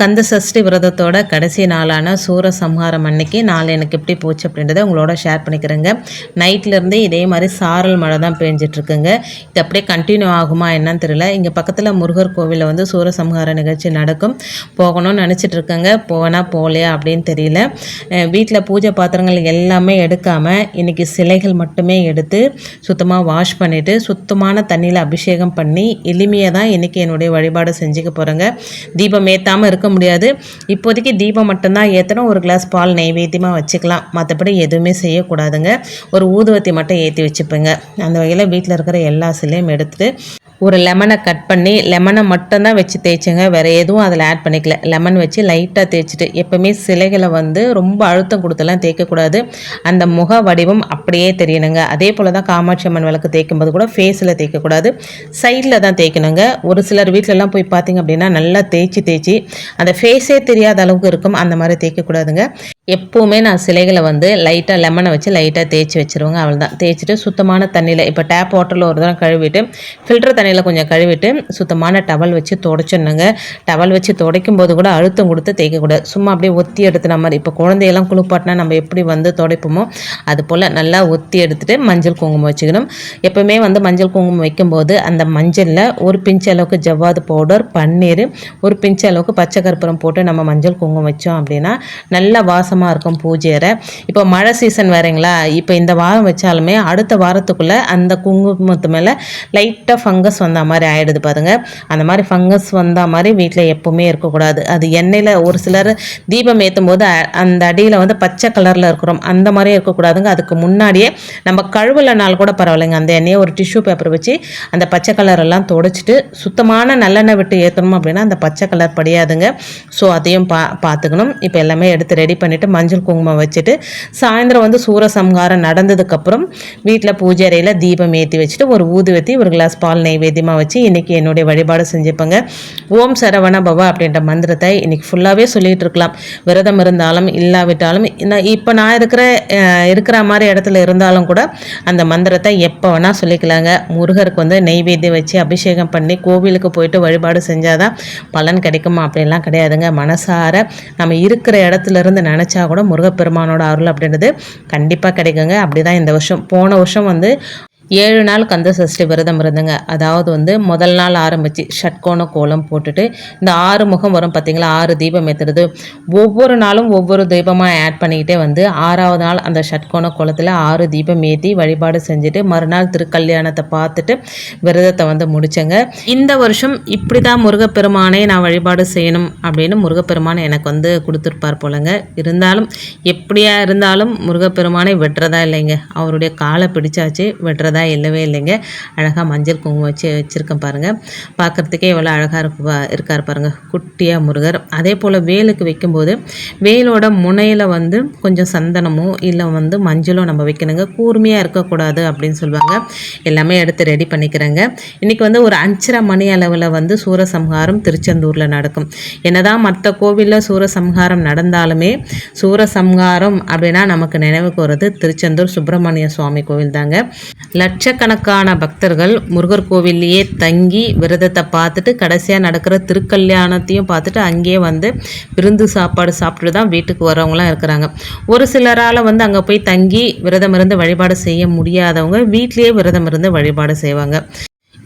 Kanda Sashti விரதத்தோட கடைசி நாளான சூர சம்ஹாரம் அன்னைக்கு நாள் எனக்கு எப்படி போச்சு அப்படின்றத உங்களோட ஷேர் பண்ணிக்கிறேங்க. நைட்லேருந்தே இதே மாதிரி சாரல் மழை தான் பேஞ்சிட்ருக்குங்க. இது அப்படியே கண்டினியூ ஆகுமா என்னன்னு தெரியல. இங்கே பக்கத்தில் முருகர் கோவிலில் வந்து சூர சம்ஹார நிகழ்ச்சி நடக்கும். போகணும்னு நினச்சிட்டு இருக்கேங்க போகலையா அப்படின்னு தெரியல. வீட்டில் பூஜை பாத்திரங்கள் எல்லாமே எடுக்காமல் இன்றைக்கி சிலைகள் மட்டுமே எடுத்து சுத்தமாக வாஷ் பண்ணிவிட்டு சுத்தமான தண்ணியில் அபிஷேகம் பண்ணி எளிமையாக தான் இன்றைக்கி என்னுடைய வழிபாடு செஞ்சுக்க போகிறேங்க தீபம் ஏற்றாமல் இருக்க முடியாது. இப்போதைக்கு தீபம் மட்டும்தான் ஏற்றணும் ஒரு கிளாஸ் பால் நைவேத்தியமாக வச்சுக்கலாம். மற்றபடி எதுவுமே செய்யக்கூடாதுங்க. ஒரு ஊதுவத்தி மட்டும் ஏற்றி வச்சுப்பேங்க. அந்த வகையில் வீட்டில் இருக்கிற எல்லா சிலையும் எடுத்துட்டு ஒரு லெமனை கட் பண்ணி லெமனை மட்டும்தான் வச்சு தேய்ச்சிங்க. வேறு எதுவும் அதில் ஆட் பண்ணிக்கல. லெமன் வச்சு லைட்டாக தேய்ச்சிட்டு எப்போவுமே சிலைகளை வந்து ரொம்ப அழுத்தம் கொடுத்துலாம் தேய்க்கக்கூடாது. அந்த முக வடிவம் அப்படியே தெரியணுங்க. அதே போல் தான் காமாட்சி அம்மன் விளக்கு தேய்க்கும் போது கூட ஃபேஸில் தேய்க்கக்கூடாது. சைடில் தான் தேய்க்கணுங்க. ஒரு சிலர் வீட்டிலலாம் போய் பார்த்தீங்க அப்படின்னா நல்லா தேய்ச்சி தேய்ச்சி அந்த ஃபேஸே தெரியாத அளவுக்கு இருக்கும். அந்த மாதிரி தேய்க்கக்கூடாதுங்க. எப்போவுமே நான் சிலைகளை வந்து லைட்டாக லெமனை வச்சு லைட்டாக தேய்ச்சி வச்சுருவேங்க. அவள் தான் தேய்ச்சிட்டு சுத்தமான தண்ணியில் இப்போ டேப் வாட்டரில் ஒரு தடவை கழுவிட்டு ஃபில்டர் தண்ணியில் கொஞ்சம் கழுவிட்டு சுத்தமான டவல் வச்சு துடைச்சிடணுங்க. டவல் வச்சு துடைக்கும் போது கூட அழுத்தம் கொடுத்து தேய்க்கக்கூடாது சும்மா அப்படியே ஒத்தி எடுத்துன மாதிரி. இப்போ குழந்தையெல்லாம் குளிப்பாட்டினா நம்ம எப்படி வந்து துடைப்போமோ அது போல் நல்லா ஒத்தி எடுத்துகிட்டு மஞ்சள் குங்குமம் வச்சுக்கணும். எப்போவுமே வந்து மஞ்சள் குங்குமம் வைக்கும்போது அந்த மஞ்சளில் ஒரு பிஞ்சு அளவுக்கு ஜவ்வாது பவுடர் பன்னீர் ஒரு பிஞ்ச அளவுக்கு பச்சை கற்பூரம் போட்டு நம்ம மஞ்சள் குங்குமம் வச்சோம் அப்படின்னா நல்லா வாசம் வாசமாக இருக்கும் பூஜை அறை இப்போ மழை சீசன் வேறங்களா இப்போ இந்த வாரம் வச்சாலுமே அடுத்த வாரத்துக்குள்ளே அந்த குங்குமத்து மேலே லைட்டாக ஃபங்கஸ் வந்த மாதிரி ஆகிடுது பாருங்க. அந்த மாதிரி ஃபங்கஸ் வந்த மாதிரி வீட்டில் எப்போவுமே இருக்கக்கூடாது. அது எண்ணெயில் ஒரு சிலர் தீபம் ஏற்றும் போது அ- அந்த அடியில் வந்து பச்சை கலரில் இருக்கிறோம். அந்த மாதிரி இருக்கக்கூடாதுங்க. அதுக்கு முன்னாடியே நம்ம கழுவலைனாலும் கூட பரவாயில்லைங்க. அந்த எண்ணெயை ஒரு டிஷ்யூ பேப்பர் வச்சு அந்த பச்சை கலர் எல்லாம் துடைச்சிட்டு சுத்தமான நல்லெண்ணெய் விட்டு ஏற்றணும் அப்படின்னா அந்த பச்சை கலர் படியாதுங்க. ஸோ அதையும் பா பார்த்துக்கணும் இப்போ எல்லாமே எடுத்து ரெடி பண்ணிவிட்டு மஞ்சள் குங்குமம் வச்சுட்டு சாயந்தரம் வந்து சூரசம்ஹாரம் நடந்ததுக்கப்புறம் வீட்டில் பூஜை அறையில் தீபம் ஏற்றி வச்சுட்டு ஒரு ஊதுவத்தி ஒரு கிளாஸ் பால் நைவேத்தியமாக வச்சு இன்றைக்கி என்னுடைய வழிபாடு செஞ்சுப்பேங்க ஓம் சரவண பவ அப்படின்ற மந்திரத்தை இன்றைக்கி ஃபுல்லாகவே சொல்லிகிட்டு இருக்கலாம். விரதம் இருந்தாலும் இல்லாவிட்டாலும் நான் இப்போ நான் இருக்கிற இருக்கிற மாதிரி இடத்துல இருந்தாலும் கூட அந்த மந்திரத்தை எப்போ வேணால் சொல்லிக்கலாங்க. முருகருக்கு வந்து நெய்வேத்தியம் வச்சு அபிஷேகம் பண்ணி கோவிலுக்கு போயிட்டு வழிபாடு செஞ்சாதான் பலன் கிடைக்குமா அப்படின்லாம் கிடையாதுங்க. மனசார நம்ம இருக்கிற இடத்துல இருந்து நினச்சி கூட முருகப்பெருமானோட அருள் அப்படின்றது கண்டிப்பாக கிடைக்குங்க. அப்படிதான் இந்த வருஷம் போன வருஷம் வந்து ஏழு நாள் கந்த சஷ்டி விரதம் இருந்துங்க. அதாவது வந்து முதல் நாள் ஆரம்பித்து ஷட்கோண கோலம் போட்டுட்டு இந்த ஆறு முகம் வரும் பார்த்திங்களா ஆறு தீபம் ஏற்றுறது ஒவ்வொரு நாளும் ஒவ்வொரு தீபமாக ஆட் பண்ணிக்கிட்டே வந்து ஆறாவது நாள் அந்த ஷட்கோண கோலத்தில் ஆறு தீபம் ஏற்றி வழிபாடு செஞ்சுட்டு மறுநாள் திருக்கல்யாணத்தை பார்த்துட்டு விரதத்தை வந்து முடிச்சேங்க. இந்த வருஷம் இப்படி தான் முருகப்பெருமானை நான் வழிபாடு செய்யணும் அப்படின்னு முருகப்பெருமானை எனக்கு வந்து கொடுத்துருப்பார் போலங்க. இருந்தாலும் எப்படியா இருந்தாலும் முருகப்பெருமானை வெட்டுறதா இல்லைங்க. அவருடைய காலை பிடிச்சாச்சு வெட்டுறதா இல்லவே இல்லைங்க. அழகாக மஞ்சள் குங்குமம் வச்சு வச்சுருக்கேன் பாருங்கள் பார்க்குறதுக்கே எவ்வளோ அழகாக இருக்கு இருக்கார் பாருங்க. குட்டியாக முருகர். அதே போல் வேலுக்கு வைக்கும்போது வேலோட முனையில் வந்து கொஞ்சம் சந்தனமோ இல்லை வந்து மஞ்சளோ நம்ம வைக்கணுங்க. கூர்மையாக இருக்கக்கூடாது அப்படின்னு சொல்லுவாங்க. எல்லாமே எடுத்து ரெடி பண்ணிக்கிறேங்க. இன்றைக்கி வந்து ஒரு அஞ்சரை மணி அளவில் வந்து சூரசம்ஹாரம் திருச்செந்தூரில் நடக்கும். என்னதான் மற்ற கோவிலில் சூரசம்ஹாரம் நடந்தாலுமே சூரசம்ஹாரம் அப்படின்னா நமக்கு நினைவுக்கு வருது திருச்செந்தூர் சுப்பிரமணிய சுவாமி கோவில் தாங்க லட்சக்கணக்கான பக்தர்கள் முருகர் கோவில்லையே தங்கி விரதத்தை பார்த்துட்டு கடைசியாக நடக்கிற திருக்கல்யாணத்தையும் பார்த்துட்டு அங்கேயே வந்து விருந்து சாப்பாடு சாப்பிட்டு தான் வீட்டுக்கு வரவங்களாம் இருக்கிறாங்க. ஒரு சிலரால் வந்து அங்கே போய் தங்கி விரதம் இருந்து வழிபாடு செய்ய முடியாதவங்க வீட்லேயே விரதம் இருந்து வழிபாடு செய்வாங்க.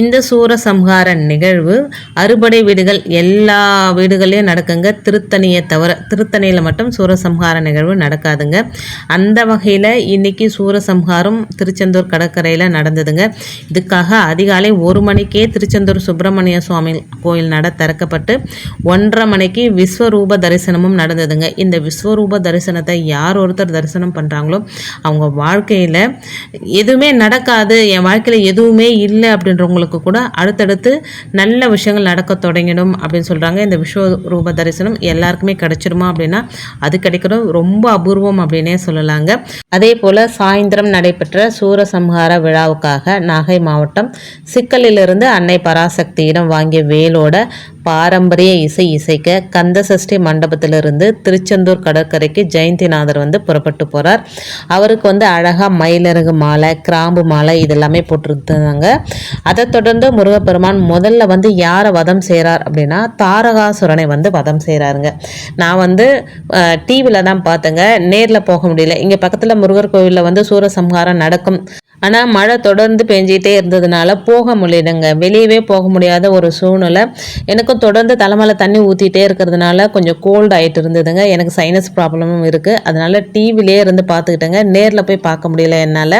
இந்த சூரசம்ஹார நிகழ்வு அறுபடை வீடுகள் எல்லா வீடுகள்லேயும் நடக்குங்க. திருத்தணியை தவிர திருத்தணியில் மட்டும் சூரசம்ஹார நிகழ்வு நடக்காதுங்க. அந்த வகையில் இன்றைக்கி சூரசம்ஹாரம் திருச்செந்தூர் கடற்கரையில் நடந்ததுங்க. இதுக்காக அதிகாலை ஒரு மணிக்கே திருச்செந்தூர் சுப்பிரமணிய சுவாமி கோயில் நட திறக்கப்பட்டு ஒன்றரை மணிக்கு விஸ்வரூப தரிசனமும் நடந்ததுங்க. இந்த விஸ்வரூப தரிசனத்தை யார் ஒருத்தர் தரிசனம் பண்ணுறாங்களோ அவங்க வாழ்க்கையில் எதுவுமே நடக்காது. என் வாழ்க்கையில் எதுவுமே இல்லை அப்படின்றவங்களுக்கு கூட அடுத்தடுத்து நல்ல விஷயங்கள் நடக்க தொடங்கிடும் அப்படின்னு சொல்கிறாங்க இந்த விஸ்வரூப தரிசனம் எல்லாருக்குமே கிடச்சிருமா அப்படின்னா அது கிடைக்கிறது ரொம்ப அபூர்வம் அப்படின்னே சொல்லலாங்க. அதே போல் சாயந்தரம் நடைபெற்ற சூரசம்ஹார விழாவுக்காக நாகை மாவட்டம் சிக்கலிலிருந்து அன்னை பராசக்தியிடம் வாங்கிய வேலோட பாரம்பரிய இசை இசைக்க கந்தசஷ்டி மண்டபத்திலிருந்து திருச்செந்தூர் கடற்கரைக்கு ஜெயந்திநாதர் வந்து புறப்பட்டு போகிறார் அவருக்கு வந்து அழகாக மயிலருகு மாலை கிராம்பு மாலை இதெல்லாமே போட்டிருந்தாங்க. அதை தொடர்ந்து முருகப்பெருமான் முதல்ல வந்து யாரை வதம் செய்கிறார் அப்படின்னா தாரகாசுரனை வந்து வதம் செய்கிறாருங்க நான் வந்து டிவியில் தான் பார்த்தேங்க. நேரில் போக முடியல. இங்கே பக்கத்தில் முருகர் கோவிலில் வந்து சூரசம்ஹாரம் நடக்கும். ஆனால் மழை தொடர்ந்து பெஞ்சிட்டே இருந்ததுனால போக முடியலங்க. வெளியவே போக முடியாத ஒரு சூழ்நிலை. எனக்கும் தொடர்ந்து தலைமையில் தண்ணி ஊற்றிட்டே இருக்கிறதுனால கொஞ்சம் கோல்டு ஆகிட்டு இருந்ததுங்க. எனக்கு சைனஸ் ப்ராப்ளமும் இருக்குது அதனால் டிவிலே இருந்து பார்த்துக்கிட்டேங்க. நேரில் போய் பார்க்க முடியல என்னால்.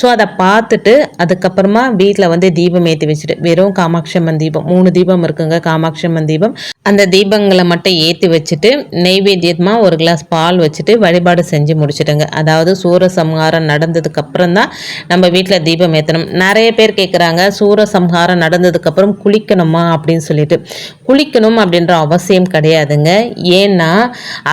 ஸோ அதை பார்த்துட்டு அதுக்கப்புறமா வீட்டில் வந்து தீபம் ஏற்றி வச்சுட்டு வெறும் காமாட்சி அம்மன் தீபம் மூணு தீபம் இருக்குங்க காமாட்சி அம்மன் தீபம். அந்த தீபங்களை மட்டும் ஏற்றி வச்சுட்டு நெய்வேத்தியமாக ஒரு கிளாஸ் பால் வச்சுட்டு வழிபாடு செஞ்சு முடிச்சுட்டுங்க அதாவது சூரசம்ஹாரம் நடந்ததுக்கப்புறம் தான் நம்ம வீட்டில் தீபம் ஏற்றணும் நிறைய பேர் கேட்குறாங்க சூரசம்ஹாரம் நடந்ததுக்கப்புறம் குளிக்கணுமா அப்படின்னு சொல்லிட்டு. குளிக்கணும் அப்படின்ற அவசியம் கிடையாதுங்க. ஏன்னா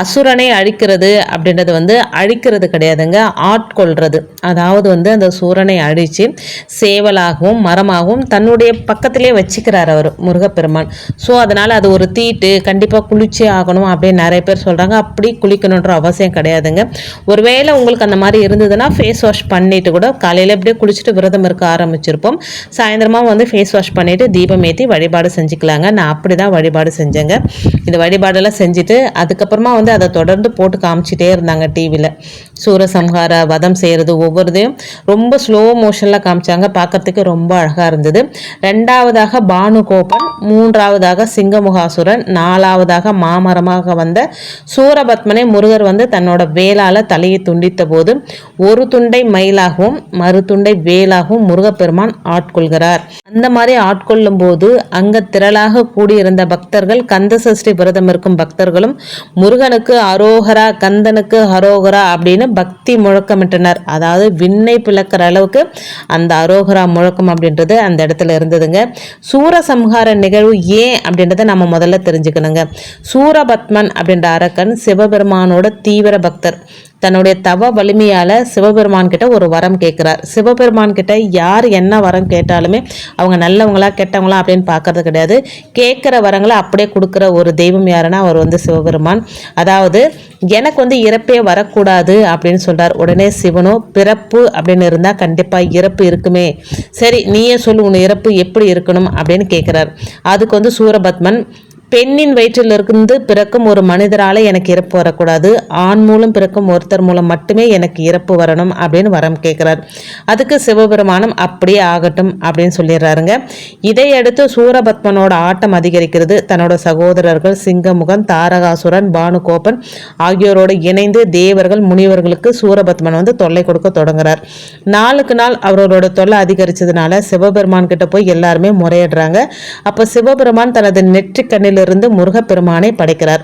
அசுரனை அழிக்கிறது அப்படின்றது வந்து அழிக்கிறது கிடையாதுங்க. ஆட்கொள்கிறது அதாவது வந்து அந்த சூரனை அழித்து சேவலாகவும் மரமாகவும் தன்னுடைய பக்கத்திலே வச்சுக்கிறார் அவர் முருகப்பெருமான். ஸோ அதனால் அது ஒரு தீட்டு கண்டிப்பாக குளிச்சே ஆகணும் அப்படின்னு நிறைய பேர் சொல்கிறாங்க அப்படி குளிக்கணுன்ற அவசியம் கிடையாதுங்க. ஒருவேளை உங்களுக்கு அந்த மாதிரி இருந்ததுன்னா ஃபேஸ் வாஷ் பண்ணிட்டு கூட காலையில் அப்படியே குளிச்சுட்டு விரதம் இருக்க ஆரம்பிச்சிருப்போம். சாயந்தரமாக வந்து ஃபேஸ் வாஷ் பண்ணிவிட்டு தீபம் ஏற்றி வழிபாடு செஞ்சுக்கலாங்க. நான் அப்படி தான் வழிபாடு செஞ்சேங்க. இந்த வழிபாடெல்லாம் செஞ்சுட்டு அதுக்கப்புறமா வந்து அதை தொடர்ந்து போட்டு காமிச்சிட்டே இருந்தாங்க டிவியில் சூரசம்ஹார வதம் செய்கிறது ஒவ்வொருதையும் ரொம்ப ஸ்லோ மோஷனில் காமிச்சாங்க. பார்க்கறதுக்கு ரொம்ப அழகாக இருந்தது. ரெண்டாவதாக பானுகோபன் மூன்றாவதாக சிங்கமுகாசுரன் நாலாவதாக மாமரமாக வந்த சூரபத்மனை முருகர் வந்து தன்னோட வேலால் தலையை துண்டித்த போது ஒரு துண்டை மயிலாகவும் மறு துண்டை வேலாகவும் முருகப்பெருமான் ஆட்கொள்கிறார். அந்த மாதிரி ஆட்கொள்ளும் போது அங்க திரளாக கூடியிருந்த பக்தர்கள் கந்த சஷ்டி விரதம் இருக்கும் பக்தர்களும் முருகனுக்கு அரோகரா கந்தனுக்கு ஹரோகரா அப்படின்னு பக்தி முழக்கமிட்டனர். அதாவது விண்ணை பிளக்கிற அளவுக்கு அந்த அரோகரா முழக்கம் அப்படின்றது அந்த இடத்துல இருந்ததுங்க. சூரசம்ஹார நிகழ்வு ஏன் அப்படின்றத நம்ம முதல்ல தெரிஞ்சுக்கணுங்க. சூரபத்மன் அப்படின்ற அரக்கன் சிவபெருமானோட தீவிர பக்தர். தன்னுடைய தவ வலிமையால் சிவபெருமான் கிட்ட ஒரு வரம் கேட்குறார் சிவபெருமான் கிட்ட யார் என்ன வரம் கேட்டாலுமே அவங்க நல்லவங்களா கெட்டவங்களா அப்படின்னு பார்க்கறது கிடையாது. கேட்குற வரங்களை அப்படியே கொடுக்குற ஒரு தெய்வம் யாருன்னா அவர் வந்து சிவபெருமான். அதாவது எனக்கு வந்து இறப்பே வரக்கூடாது அப்படின்னு சொல்கிறார் உடனே சிவனோ பிறப்பு அப்படின்னு இருந்தால் கண்டிப்பாக இறப்பு இருக்குமே. சரி நீயே சொல்லு உன் இறப்பு எப்படி இருக்கணும் அப்படின்னு கேட்குறார் அதுக்கு வந்து சூரபத்மன் பெண்ணின் வயிற்றில் இருந்து பிறக்கும் ஒரு மனிதரால் எனக்கு இறப்பு வரக்கூடாது. ஆண் மூலம் பிறக்கும் ஒருத்தர் மூலம் மட்டுமே எனக்கு இறப்பு வரணும் அப்படின்னு வரம் கேட்குறார். அதுக்கு சிவபெருமானம் அப்படியே ஆகட்டும் அப்படின்னு சொல்லிடுறாருங்க. இதையடுத்து சூரபத்மனோட ஆட்டம் அதிகரிக்கிறது. தன்னோட சகோதரர்கள் சிங்கமுகன் தாரகாசுரன் பானுகோபன் ஆகியோரோடு இணைந்து தேவர்கள் முனிவர்களுக்கு சூரபத்மன் வந்து தொல்லை கொடுக்க தொடங்குறார். நாளுக்கு நாள் அவரோட தொல்லை அதிகரிச்சதுனால சிவபெருமான் கிட்ட போய் எல்லாருமே முறையிடுறாங்க. அப்போ சிவபெருமான் தனது நெற்றிக் கண்ணில் இருந்து முருகப்பெருமானை படைக்கிறார்.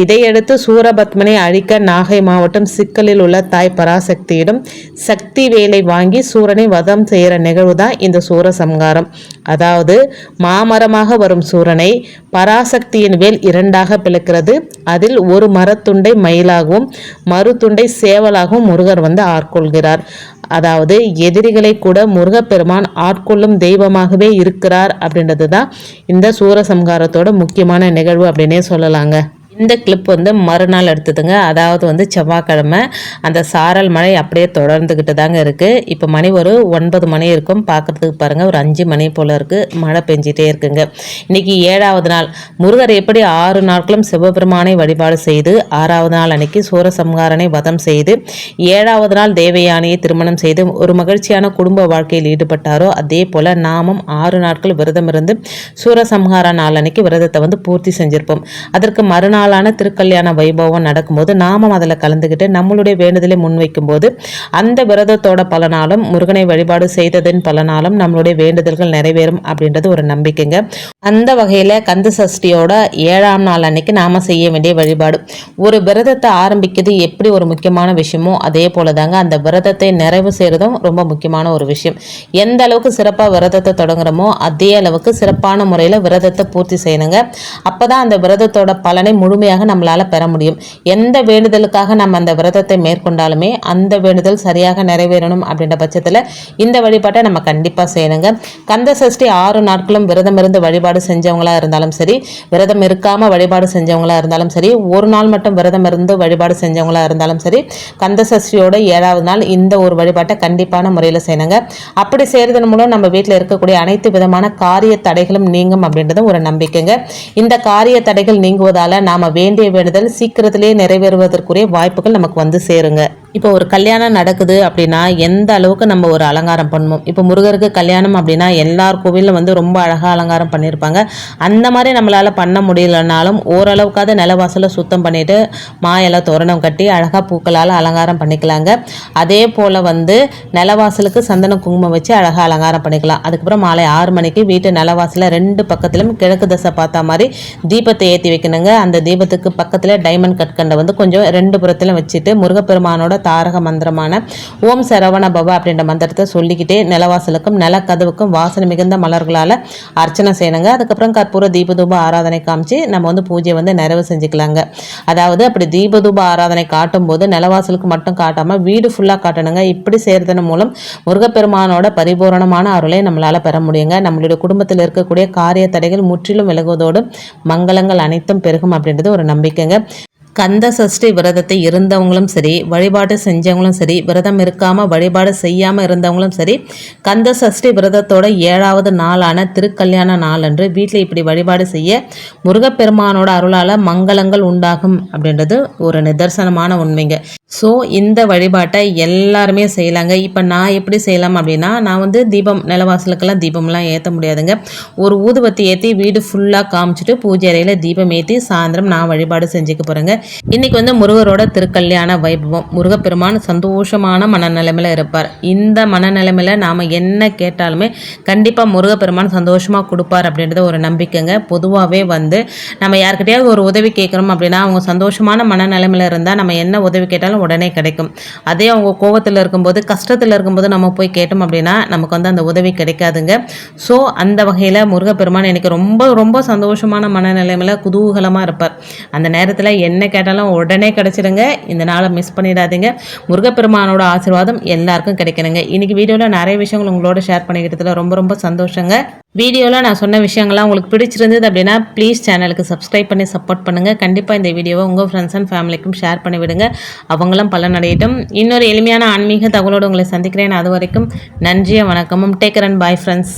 இதையடுத்து சூரபத்மனை அழிக்க நாகை மாவட்டம் சிக்கலில் உள்ள தாய் பராசக்தியிடம் சக்தி வேலை வாங்கி சூரனை வதம் செய்கிற நிகழ்வு தான் இந்த சூரசம்ஹாரம். அதாவது மாமரமாக வரும் சூரனை பராசக்தியின் வேல் இரண்டாக பிளக்கிறது. அதில் ஒரு மரத்துண்டை மயிலாகவும் மறுத்துண்டை சேவலாகவும் முருகர் வந்து ஆட்கொள்கிறார். அதாவது எதிரிகளை கூட முருகப்பெருமான் ஆட்கொள்ளும் தெய்வமாகவே இருக்கிறார் அப்படின்றது தான் இந்த சூரசம்ஹாரத்தோட முக்கியமான நிகழ்வு அப்படின்னே சொல்லலாங்க. இந்த கிளிப் வந்து மறுநாள் எடுத்ததுங்க. அதாவது வந்து செவ்வாய்க்கிழமை அந்த சாரல் மழை அப்படியே தொடர்ந்துக்கிட்டு தாங்க இருக்குது இப்போ மணி ஒரு ஒன்பது மணி இருக்கும். பார்க்குறதுக்கு பாருங்கள் ஒரு அஞ்சு மணி போல் இருக்குது மழை பெஞ்சிட்டே இருக்குங்க. இன்றைக்கி ஏழாவது நாள். முருகர் எப்படி ஆறு நாட்களும் சிவபெருமானை வழிபாடு செய்து ஆறாவது நாள் அன்னைக்கு சூரசம்ஹாரனை வதம் செய்து ஏழாவது நாள் தேவயானியை திருமணம் செய்து ஒரு மகிழ்ச்சியான குடும்ப வாழ்க்கையில் ஈடுபட்டாரோ அதே போல் நாமும் ஆறு நாட்கள் விரதம் இருந்து சூரசம்ஹார நாள் அன்னைக்கு விரதத்தை வந்து பூர்த்தி செஞ்சுருப்போம். அதற்கு மறுநாள் நாளான திருக்கல்யாண வைபவம் நடக்கும்போது நாமும் அதில் கலந்துக்கிட்டு நம்மளுடைய வேண்டுதலை முன்வைக்கும் போது அந்த விரதத்தோட பலனாலும் முருகனை வழிபாடு செய்ததின் பலனாலும் நம்மளுடைய வேண்டுதல்கள் நிறைவேறும் அப்படின்றது ஒரு நம்பிக்கைங்க. அந்த வகையில் கந்த சஷ்டியோட ஏழாம் நாள் அன்னைக்கு நாம் செய்ய வேண்டிய வழிபாடு. ஒரு விரதத்தை ஆரம்பிக்கிறது எப்படி ஒரு முக்கியமான விஷயமோ அதே போல தாங்க அந்த விரதத்தை நிறைவு செய்கிறதும் ரொம்ப முக்கியமான ஒரு விஷயம். எந்த அளவுக்கு சிறப்பாக விரதத்தை தொடங்குறோமோ அதே அளவுக்கு சிறப்பான முறையில் விரதத்தை பூர்த்தி செய்யணுங்க. அப்போ தான் அந்த விரதத்தோட பலனை முழு முழுமையாக நம்மளால் பெற முடியும். எந்த வேண்டுதலுக்காக நம்ம அந்த விரதத்தை மேற்கொண்டாலுமே அந்த வேண்டுதல் சரியாக நிறைவேறணும் அப்படின்ற பட்சத்தில் இந்த வழிபாட்டை நம்ம கண்டிப்பாக செய்யணுங்க. கந்த சஷ்டி ஆறு நாட்களும் விரதம் இருந்து வழிபாடு செஞ்சவங்களா இருந்தாலும் சரி விரதம் இருக்காமல் வழிபாடு செஞ்சவங்களா இருந்தாலும் சரி ஒரு நாள் மட்டும் விரதம் இருந்து வழிபாடு செஞ்சவங்களா இருந்தாலும் சரி கந்த சஷ்டியோட ஏழாவது நாள் இந்த ஒரு வழிபாட்டை கண்டிப்பான முறையில் செய்யணுங்க. அப்படி செய்கிறதன் மூலம் நம்ம வீட்டில் இருக்கக்கூடிய அனைத்து விதமான காரிய தடைகளும் நீங்கும் அப்படின்றது ஒரு நம்பிக்கைங்க. இந்த காரிய தடைகள் நீங்குவதால் நாம் வேண்டிய வேண்டுதல் சீக்கிரத்திலே நிறைவேறுவதற்குரிய வாய்ப்புகள் நமக்கு வந்து சேருங்க. இப்போ ஒரு கல்யாணம் நடக்குது அப்படின்னா எந்த அளவுக்கு நம்ம ஒரு அலங்காரம் பண்ணுவோம் இப்போ முருகருக்கு கல்யாணம் அப்படின்னா எல்லார் கோவிலும் வந்து ரொம்ப அழகாக அலங்காரம் பண்ணியிருப்பாங்க அந்த மாதிரி நம்மளால் பண்ண முடியலனாலும் ஓரளவுக்காவது நிலவாசலை சுத்தம் பண்ணிவிட்டு மாயெல்லாம் தோரணம் கட்டி அழகாக பூக்களால் அலங்காரம் பண்ணிக்கலாங்க. அதே போல் வந்து நிலவாசலுக்கு சந்தன குங்குமம் வச்சு அழகாக அலங்காரம் பண்ணிக்கலாம். அதுக்கப்புறம் மாலை ஆறு மணிக்கு வீட்டு நிலவாசலில் ரெண்டு பக்கத்துலையும் கிழக்கு தசை பார்த்தா மாதிரி தீபத்தை ஏற்றி வைக்கணுங்க. அந்த தீபத்துக்கு பக்கத்தில் டைமண்ட் கற்கண்டை வந்து கொஞ்சம் ரெண்டு புறத்திலும் வச்சுட்டு முருகப்பெருமானோட தாரக மந்திரமான ஓம் சரவண பவ அப்படின்ற மந்திரத்தை சொல்லிக்கிட்டே நிலவாசலுக்கும் நிலக்கதவுக்கும் வாசனை மிகுந்த மலர்களால் அர்ச்சனை செய்யணுங்க. அதுக்கப்புறம் கற்பூர தீபதூப ஆராதனை காமிச்சு நம்ம வந்து பூஜையை வந்து நிறைவு செஞ்சுக்கலாங்க. அதாவது அப்படி தீபதூப ஆராதனை காட்டும் போது நிலவாசலுக்கு மட்டும் காட்டாமல் வீடு ஃபுல்லாக காட்டணுங்க. இப்படி செய்கிறதன் மூலம் முருகப்பெருமானோட பரிபூரணமான அருளை நம்மளால் பெற முடியுங்க. நம்மளுடைய குடும்பத்தில் இருக்கக்கூடிய காரிய தடைகள் முற்றிலும் விலகுவதோடு மங்களங்கள் அனைத்தும் பெருகும் அப்படின்றது ஒரு நம்பிக்கைங்க. கந்த சஷ்டி விரதத்தை இருந்தவங்களும் சரி வழிபாடு செஞ்சவங்களும் சரி விரதம் இருக்காமல் வழிபாடு செய்யாமல் இருந்தவங்களும் சரி கந்த சஷ்டி விரதத்தோட ஏழாவது நாளான திருக்கல்யாண நாள் அன்று வீட்டில் இப்படி வழிபாடு செய்ய முருகப்பெருமானோட அருளால் மங்களங்கள் உண்டாகும் அப்படின்றது ஒரு நிதர்சனமான உண்மைங்க. ஸோ இந்த வழிபாட்டை எல்லாருமே செய்யலாங்க. இப்போ நான் எப்படி செய்யலாம் அப்படின்னா நான் வந்து தீபம் நிலவாசலுக்கெல்லாம் தீபம்லாம் ஏற்ற முடியாதுங்க. ஒரு ஊதுபத்தி ஏற்றி வீடு ஃபுல்லாக காமிச்சிட்டு பூஜை அறையில் தீபம் ஏற்றி சாயந்தரம் நான் வழிபாடு செஞ்சுக்க போகிறேங்க இன்னைக்கு வந்து முருகரோட திருக்கல்யாண வைபவம். முருகப்பெருமான் சந்தோஷமான மனநிலைமையில் இருப்பார். இந்த மனநிலைமையில் நாம் என்ன கேட்டாலுமே கண்டிப்பாக முருகப்பெருமான் சந்தோஷமாக கொடுப்பார் அப்படின்றது ஒரு நம்பிக்கைங்க. பொதுவாகவே வந்து நம்ம யார்கிட்டயாவது ஒரு உதவி கேட்குறோம் அப்படின்னா அவங்க சந்தோஷமான மனநிலைமையில் இருந்தால் நம்ம என்ன உதவி கேட்டாலும் உடனே கிடைக்கும். அதே அவங்க கோவத்தில் இருக்கும்போது கஷ்டத்தில் இருக்கும்போது நம்ம போய் கேட்டோம் அப்படின்னா நமக்கு வந்து அந்த உதவி கிடைக்காதுங்க. ஸோ அந்த வகையில் முருகப்பெருமான் எனக்கு ரொம்ப ரொம்ப சந்தோஷமான மனநிலைமையில் குதூகலமாக இருப்பார். அந்த நேரத்தில் என்ன கேட்டாலும் உடனே கிடைச்சிடுங்க இந்த நாளை மிஸ் பண்ணிடாதீங்க. முருகப்பெருமானோட ஆசீர்வாதம் எல்லாருக்கும் கிடைக்கணுங்க. இன்றைக்கி வீடியோவில் நிறைய விஷயங்கள் உங்களோட ஷேர் பண்ணிக்கிட்டதில் ரொம்ப ரொம்ப சந்தோஷங்க. வீடியோவில் நான் சொன்ன விஷயங்கள்லாம் உங்களுக்கு பிடிச்சிருந்தது அப்படின்னா ப்ளீஸ் சேனலுக்கு சப்ஸ்கிரைப் பண்ணி சப்போர்ட் பண்ணுங்கள் கண்டிப்பாக இந்த வீடியோவை உங்கள் ஃப்ரெண்ட்ஸ் அண்ட் ஃபேமிலிக்கும் ஷேர் பண்ணி விடுங்க. அவங்களும் பலனடையட்டும் இன்னொரு எளிமையான ஆன்மீக தகவலோடு உங்களை சந்திக்கிறேன். அது வரைக்கும் நன்றிய வணக்கமும். Taker and bye friends